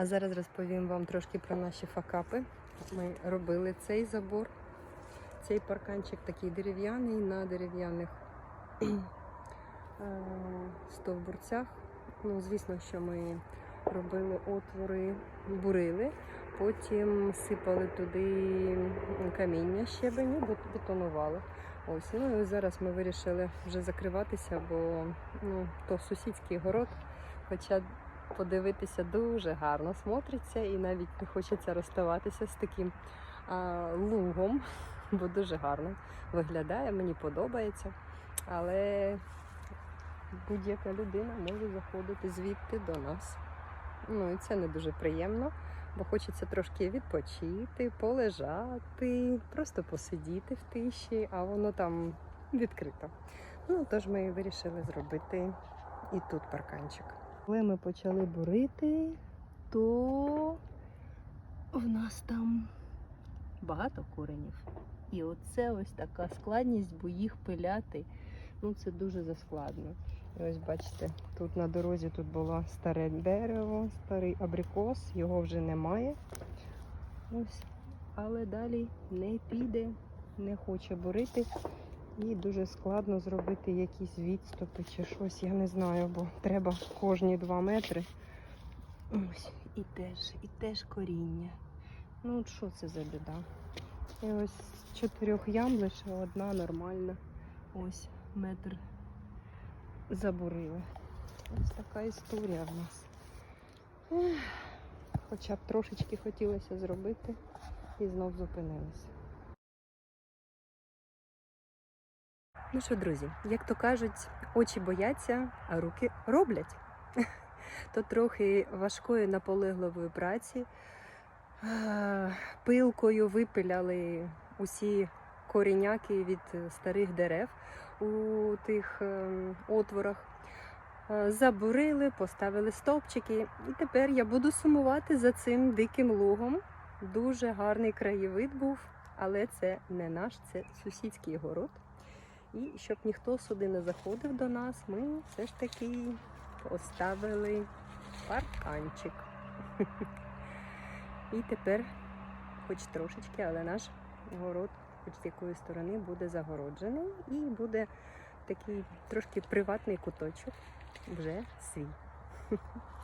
А зараз розповім вам трошки про наші факапи. Ми робили цей забор, цей парканчик такий дерев'яний на дерев'яних е, стовбурцях. Ну, звісно, що ми робили отвори, бурили, потім сипали туди каміння щебень, і бет- бетонували. Ось, ну і зараз ми вирішили вже закриватися, бо ну, то сусідський город, хоча подивитися дуже гарно смотриться і навіть не хочеться розставатися з таким а, лугом, бо дуже гарно виглядає, мені подобається. Але будь-яка людина може заходити звідти до нас. Ну і це не дуже приємно, бо хочеться трошки відпочити, полежати, просто посидіти в тиші, а воно там відкрито. Ну, тож ми вирішили зробити і тут парканчик. Коли ми почали бурити, то в нас там багато коренів. І оце ось така складність, бо їх пиляти, ну це дуже заскладно. І ось бачите, тут на дорозі тут було старе дерево, старий абрикос, його вже немає. Ось. Але далі не піде, не хоче бурити. І дуже складно зробити якісь відступи чи щось, я не знаю, бо треба кожні два метри. Ось, і теж, і теж коріння. Ну от що це за біда? І ось з чотирьох ям лише одна нормальна. Ось метр забурили. Ось така історія в нас. Хоча б трошечки хотілося зробити і знов зупинилися. Ну що, друзі, як то кажуть, очі бояться, а руки роблять. То трохи важкої наполегливої праці. Пилкою випиляли усі коріняки від старих дерев у тих ем, отворах. Забурили, поставили стовпчики, і тепер я буду сумувати за цим диким лугом. Дуже гарний краєвид був, але це не наш, це сусідський город. І щоб ніхто сюди не заходив до нас, ми все ж таки поставили парканчик. І тепер, хоч трошечки, але наш город, хоч з якої сторони, буде загороджений і буде такий трошки приватний куточок вже свій.